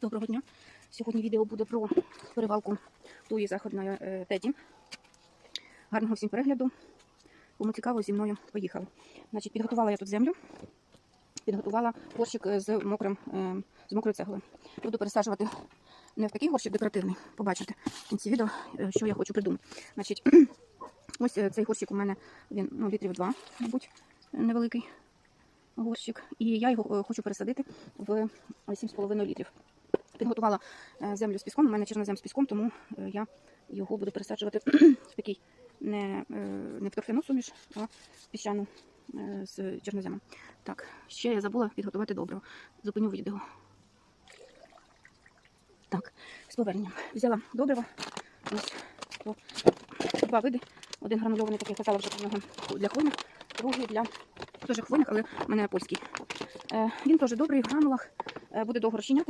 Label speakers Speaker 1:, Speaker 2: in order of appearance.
Speaker 1: Доброго дня. Сьогодні відео буде про перевалку туї заходної е, теді. Гарного всім перегляду. Кому цікаво, зі мною поїхали. Значить, підготувала я тут землю, підготувала горщик е, з мокрим, е, з мокрою цеглою. Буду пересаджувати не в такий горщик декоративний. Побачите в кінці відео, що я хочу придумати. Значить, ось цей горщик у мене він ну, літрів два, мабуть, невеликий горщик. І я його хочу пересадити в 7,5 літрів. Підготувала е, землю з піском. У мене чорнозем з піском, тому е, я його буду пересаджувати в такий не, е, не в торфяну суміш, а в піщану з чорноземом. Так, ще я забула підготувати добриво. Зупиню відео. Так, з поверненням. Взяла добриво. Ось два види. Один гранульований, так я казала вже про нього для хвойних, другий для теж хвойних, але в мене польський. Він теж добрий в гранулах, буде довго розчиняти.